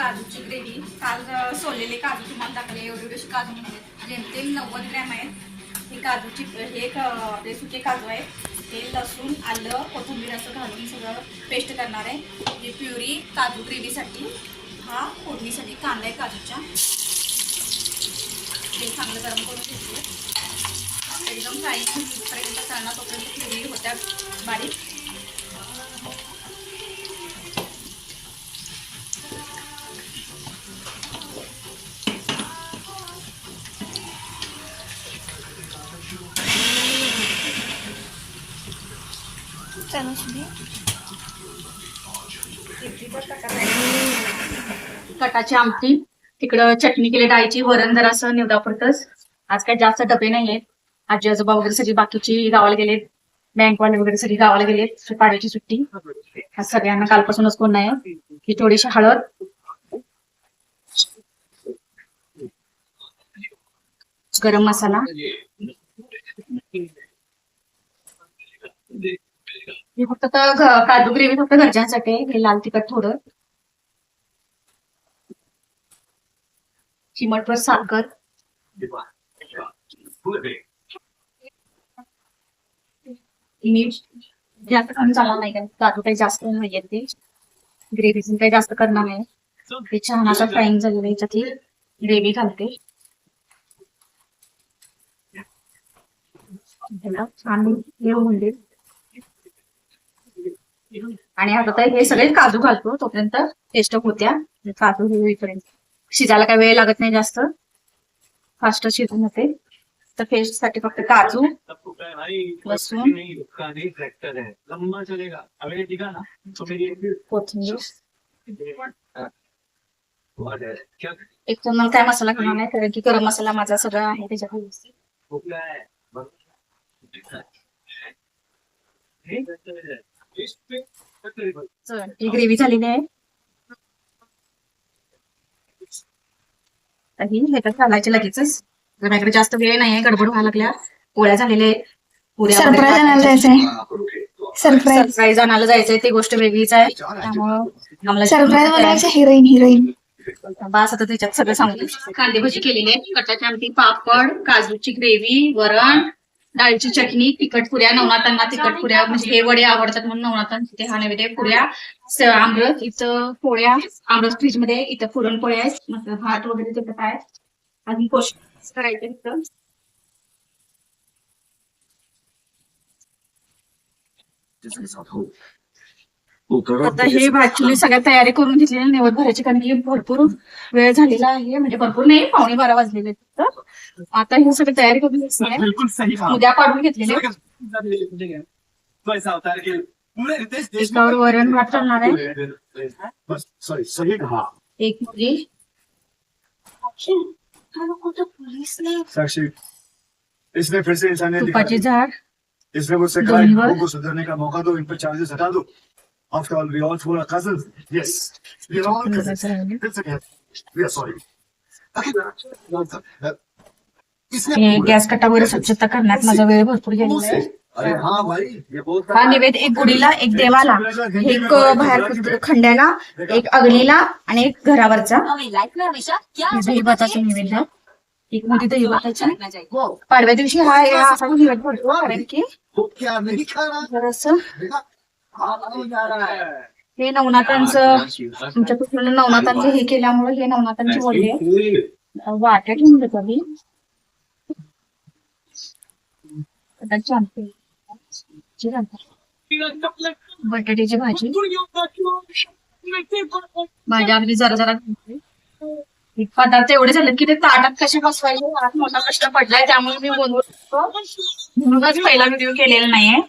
काजूची ग्रेव्ही. काल सोललेले काजू तुम्हाला टाकले एवढे एवढे काजू म्हणजे जेमतेम नव्वद ग्रॅम आहेत. हे काजूची हे एक, आपले सुके काजू आहेत. ते लसूण आलं कोथिंबीर असं घालून सगळं पेस्ट करणार आहे. हे प्युरी काजू ग्रेव्हीसाठी. हा फोडणीसाठी कांदा आहे काजूच्या. ते चांगलं गरम करून घेतलं एकदम काही पर्यंत तोपर्यंत प्युरी होत्या बारीक. कटाची आमटी. तिकडं चटणी केली डाळीची वरण जरा असं निवडापुरतच आज काही जास्त डबे नाही आहेत आजी आजोबा वगैरे सगळी बाकीची गावाला गेलेत. बँकवाले वगैरे सगळी गावाला गेलेत पाड्याची सुट्टी. आज सगळ्यांना कालपासूनच कोण नाही. ही थोडीशी हळद. गरम मसाला. मी फक्त काजू ग्रेव्ही फक्त घरच्यांसाठी हे लाल तिखट थोडं. चिमटभर साखर. जास्त करून चालणार नाही कारण काजू काही जास्त नाही ते. ग्रेव्ही काही जास्त करणार नाही. ते छान असं फ्राईंग झालेलं याच्यात ग्रेव्ही घालते. छान हे होऊन आणि आता तर हे सगळे काजू घालतो तोपर्यंत टेस्ट होत्या. काजू होईपर्यंत. शिजायला काही वेळ लागत नाही जास्त. फास्ट शिजून होते तर फेस्टसाठी फक्त काजू सबको कोथिंबीर. एक तर मला काय मसाला घेणार नाही कारण की गरम मसाला माझा सगळा आहे त्याच्यात है ग्रेव्ही झालेली आहे. तर ही ह्याच्यात घालायची लगेचच. माझ्याकडे जास्त वेळ नाही आहे गडबड व्हायला लागल्या पोळ्या झालेल्या वगैरे सरप्राईज आणायला. जायचंय. सरप्राईज सरप्राईज आणायला जायचंय ती गोष्ट वेगळीच आहे. त्यामुळं आम्हाला सरप्राईज बनायचं हिरोईन हिरोईन बस आता त्याच्यात सगळं सांगू. कांदे भजी केलेली आहे कटाची आमटी पापड काजूची ग्रेव्ही वरण डाळीची चटणी तिखट पुऱ्या नवनाथांना तिखट पुऱ्या म्हणजे हे वडे आवडतात म्हणून नवनाथांना तिथे हा नैवेद्य पुऱ्या आमरस इथं पोळ्या आमरस फ्रीजमध्ये इथं पुरणपोळ्या आहेत मग भात वगैरे तिथं आहे अजून पोषण करायचं इथं. आता हे ऍक्च्युली सगळ्या तयारी करून घेतलेली निवड भरायची कारण की भरपूर वेळ झालेला आहे. म्हणजे भरपूर नाही पावणे बारा वाजलेले आहेत फक्त. आता हे सगळी तयारी करून घेतली आहे. बिल्कुल सही कहा उद्या काढून घेतलेले. है एकावर वरण भात चालणार आहे. बस सॉरी सही कहा एक मुली. तुपाची झाड. इसने मुझसे सुधरने का मौका दो इन पर चार्जेस हटा दो. After all we all four are cousins. Yes. We are all cousins. It's okay we are sorry. Okay इसने हे गॅस कटा वगैरे स्वच्छता करण्यात माझा वेळ भरपूर गेलेला आहे. अरे हाँ भाई ये बहुत हा निवेद एक गुढीला एक देवाला एक बाहेर खंड्याला एक अग्नीला आणि एक घरावरचा. हे दही भाताचं नैवेद्य एक मोठी पाडव्या दिवशी हा असा निवेद भरतो. कारण की जरासं हो नवनाथांचं कुठलं नवनाथांचं हे केल्यामुळे हे नवनाथांची वडे वाट्या ठेवून देतो मी. बटाट्याची भाजी. भाजी अगदी जरा जरा पदार्थ एवढे झालेत की ते ताटात कसे बसवायचे मला मोठा प्रश्न पडलाय त्यामुळे मी बोलवतो म्हणूनच पहिला व्हिडिओ केलेला नाहीये.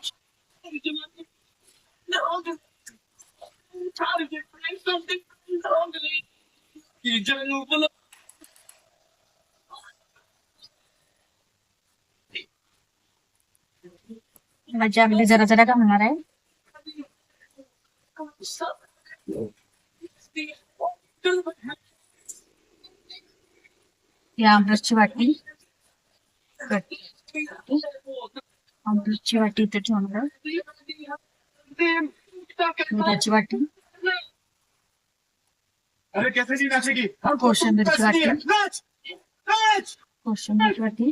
भाजी अगदी जरा जरा घालणार आहे? ही आमरसची वाटी. आमरसची वाटी इथे ठेवणार হচ্ছে বাটি কোশ্চেন দেখছি বাটি কোশ্চেন দেখছি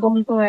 গম করে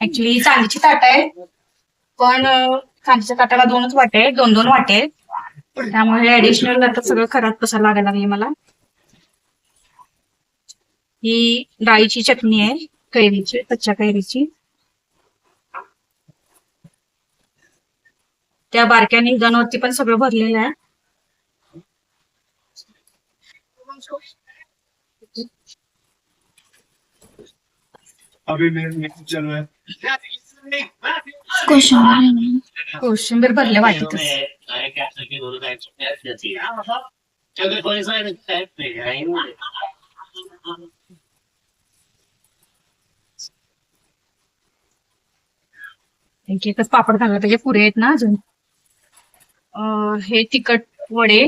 ऍक्च्युली चांदीची ताट आहे. पण चांदीच्या ताटाला दोनच वाटे दोन दोन वाटे आहेत. त्यामुळे ऍडिशनल आता सगळं खराब कसा लागायला नाही मला. ही डाळीची चटणी आहे. कैरीची कच्च्या कैरीची. त्या बारक्या निदानवरती पण सगळं भरलेलं आहे. अभी मेरे मेरे चल रहा है। कोशिंबीर कोशिंबीर भरल्या वाटीतच. एक एकच पापड घालला पाहिजे पुरे आहेत ना अजून. हे तिखट वडे.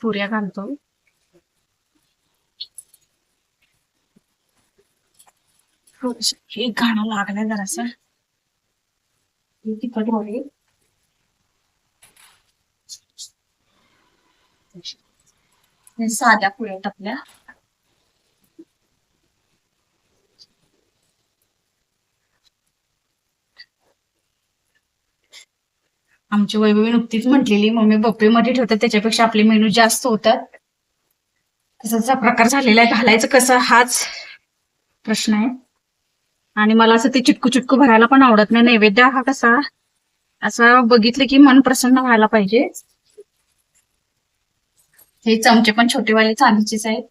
पुऱ्या घालतो. एक हे लागलाय लागलंय जरासं. हे तिखट वडे. साध्या पुऱ्या टाकल्या आमची वैभवी नुकतीच म्हटलेली मम्मी बप्पे मध्ये ठेवतात त्याच्यापेक्षा आपले मेनू जास्त होतात. तसाचा प्रकार झालेला आहे. घालायचं कसं हाच प्रश्न आहे. आणि मला असं ते चिटकू चिटकू भरायला पण आवडत नाही. नैवेद्य हा कसा असं बघितलं की मन प्रसन्न व्हायला पाहिजे. हे चमचे पण छोटेवाले चांदीचेच आहेत.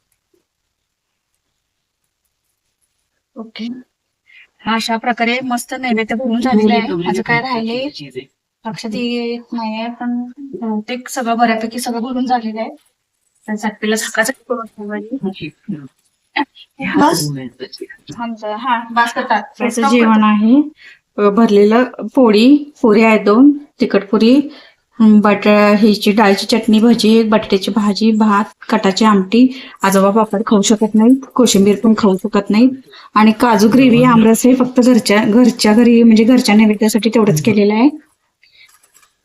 ओके. अशा प्रकारे मस्त नैवेद्य भरून झालेलं आहे. माझं काय राहिले लक्षात येत नाहीये पण बहुतेक सगळं बऱ्यापैकी सगळं भरून झालेलं आहे. तर करून. बस. आमचं हा बास करतात. त्याचं जेवण आहे. भरलेलं पोळी पुरी आहे दोन तिखट पुरी बट ह्याची डाळीची चटणी भजी बटाट्याची भाजी भात कटाची आमटी आजोबा पापड खाऊ शकत नाहीत कोशिंबीर पण खाऊ शकत नाहीत. आणि काजू ग्रेव्ही आमरस हे फक्त घरच्या घरच्या घरी म्हणजे घरच्या नैवेद्यासाठी तेवढंच केलेलं आहे.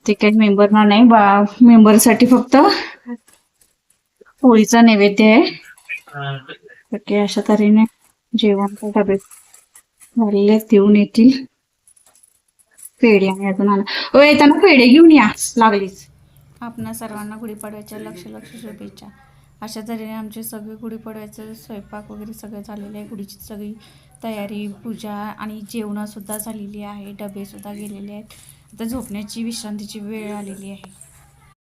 ते काही मेंबरना नाही बा मेंबरसाठी फक्त पोळीचा नैवेद्य आहे. ओके अशा तऱ्हेने जेवण डबे झालेले देऊन येतील. पेढे आणि अजून आला ओ येताना पेढे घेऊन या लागलीच. आपणा सर्वांना गुढीपाडव्याच्या लक्ष लक्ष शुभेच्छा. अशा तऱ्हेने आमचे सगळे गुढीपाडव्याचं स्वयंपाक वगैरे सगळं झालेलं आहे. गुढीची सगळी तयारी पूजा आणि जेवणंसुद्धा झालेली आहे. डबेसुद्धा गेलेले आहेत. आता झोपण्याची विश्रांतीची वेळ आलेली आहे.